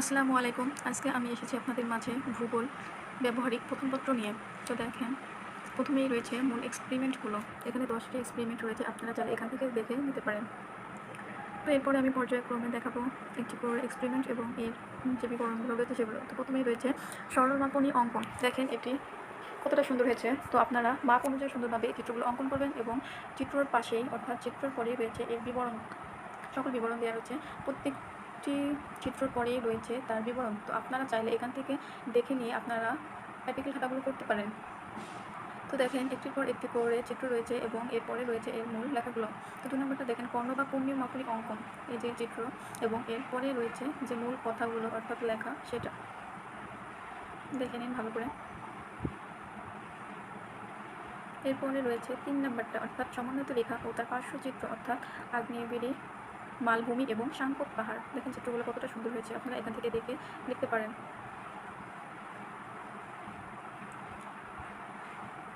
আসসালামু আলাইকুম। আজকে আমি এসেছি আপনাদের মাঝে ভূগোল, ব্যবহারিক প্রথমপত্র নিয়ে। তো দেখেন, প্রথমেই রয়েছে মূল এক্সপেরিমেন্টগুলো এখানে দশটি এক্সপেরিমেন্ট রয়েছে, আপনারা যারা এখান থেকে দেখে নিতে পারেন। তো এরপরে আমি পর্যায়ক্রমে দেখাবো একটি করে এক্সপেরিমেন্ট এবং এর যে বিবরণগুলো রয়েছে সেগুলো। তো প্রথমেই রয়েছে সরলমাপনী অঙ্কন। দেখেন, এটি কতটা সুন্দর হয়েছে। তো আপনারা মাপ অনুযায়ী সুন্দরভাবে এই চিত্রগুলো অঙ্কন করবেন এবং চিত্রর পাশেই, অর্থাৎ চিত্রর পরেই রয়েছে এর বিবরণ। সকল বিবরণ দেওয়া রয়েছে। প্রত্যেকটি চিত্র পরেই রয়েছে তার বিবরণ। তো আপনারা চাইলে এখান থেকে দেখে নিয়ে আপনারা প্র্যাকটিক্যাল খাতাগুলো করতে পারেন। তো দেখেন, একটির পর একটি করে চিত্র রয়েছে এবং এরপরে রয়েছে এর মূল লেখাগুলো। তো দু নম্বরটা দেখেন, কর্ণ বা কর্মীয় মাফলিক অঙ্কন, এই যে চিত্র, এবং এরপরে রয়েছে যে মূল কথাগুলো অর্থাৎ লেখা সেটা। দেখে নিন ভালো করে। এরপরে রয়েছে তিন নম্বরটা, অর্থাৎ সমন্বিত রেখা ও তার পার্শ্বচিত্র অর্থাৎ আগ্নেয়গিরি মালভূমি এবং সাংকোপ পাহাড়। দেখেন চিত্রগুলো কতটা সুন্দর হয়েছে, আপনারা এখান থেকে দেখে লিখতে পারেন।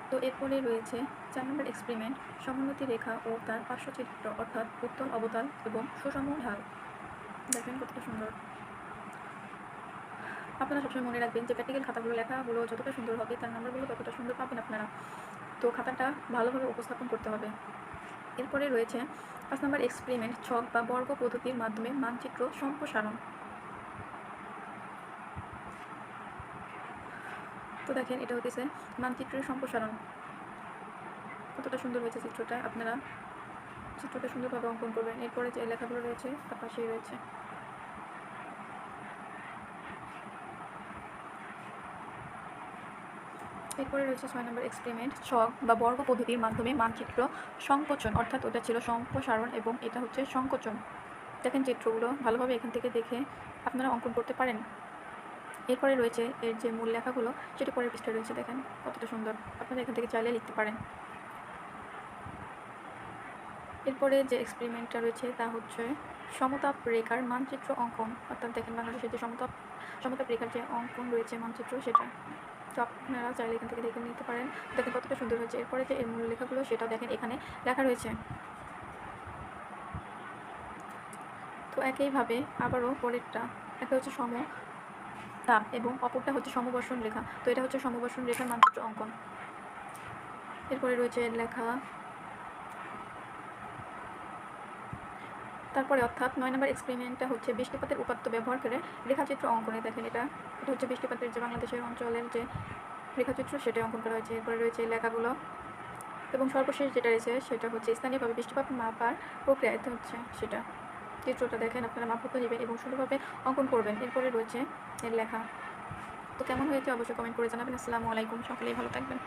তো এরপরে রয়েছে চার নম্বর এক্সপেরিমেন্ট সমোন্নতি রেখা ও তার পার্শ্বচিত্র, অর্থাৎ উত্তল অবতাল এবং সুষম ঢাল দেখবেন কতটা সুন্দর। আপনারা সবসময় মনে রাখবেন যে প্র্যাকটিক্যাল খাতাগুলো লেখাগুলো যতটা সুন্দর হবে, তার নাম্বারগুলো ততটা সুন্দর পাবেন আপনারা। তো খাতাটা ভালোভাবে উপস্থাপন করতে হবে। এরপরে রয়েছে পাঁচ নম্বর এক্সপেরিমেন্ট, ছক বা বর্গ পদ্ধতির মাধ্যমে মানচিত্র সম্প্রসারণ। তো দেখেন, এটা হতেছে মানচিত্রের সম্প্রসারণ। কতটা সুন্দর হয়েছে চিত্রটা, আপনারা চিত্রটা সুন্দরভাবে অঙ্কন করবেন। এরপরে যে লেখাগুলো রয়েছে, তার পাশেই রয়েছে। এরপরে রয়েছে ছয় নম্বর এক্সপেরিমেন্ট, ছক বা বর্গ পদ্ধতির মাধ্যমে মানচিত্র সংকোচন, অর্থাৎ ওটা ছিল সম্প্রসারণ এবং এটা হচ্ছে সংকোচন। দেখেন চিত্রগুলো ভালোভাবে এখান থেকে দেখে আপনারা অঙ্কন করতে পারেন। এরপরে রয়েছে এর যে মূল লেখাগুলো, সেটি পরের পৃষ্ঠে রয়েছে, দেখেন কতটা সুন্দর। আপনারা এখান থেকে চাইলে লিখতে পারেন। এরপরে যে এক্সপেরিমেন্টটা রয়েছে, তা হচ্ছে সমতাপ রেখার মানচিত্র অঙ্কন। অর্থাৎ দেখেন বাংলাদেশের যে সমতাপ সমতাপ রেখার যে অঙ্কন রয়েছে, মানচিত্র সেটা। তো আপনারা চাইলে এখান থেকে দেখে নিতে পারেন। দেখেন কতটা সুন্দর হয়েছে। এরপরে যে এর মূল লেখাগুলো সেটা দেখেন, এখানে লেখা রয়েছে। তো একইভাবে আবারও পরেরটা, একটা হচ্ছে সম তাপ এবং অপরটা হচ্ছে সমবর্ষণ রেখা তো এটা হচ্ছে সমবর্ষণ রেখার মানচিত্র অঙ্কন। এরপরে রয়েছে লেখা তারপরে অর্থাৎ নয় নম্বর এক্সপেরিমেন্টটা হচ্ছে বৃষ্টিপাতের উপাত্ত ব্যবহার করে রেখাচিত্র অঙ্কনে দেখেন এটা। এটা হচ্ছে বৃষ্টিপাতের যে বাংলাদেশের অঞ্চলের যে রেখাচিত্র সেটা অঙ্কন করা হয়েছে। এরপরে রয়েছে লেখাগুলো। এবং সর্বশেষ যেটা রয়েছে, সেটা হচ্ছে স্থানীয়ভাবে বৃষ্টিপাত মাপার প্রক্রিয়া এটা হচ্ছে সেটা। চিত্রটা দেখেন, আপনারা মাপতে নেবেন এবং সুন্দরভাবে অঙ্কন করবেন। এরপরে রয়েছে এর লেখা। তো কেমন হয়েছে অবশ্যই কমেন্ট করে জানাবেন। আসসালামু আলাইকুম, সকলেই ভালো থাকবেন।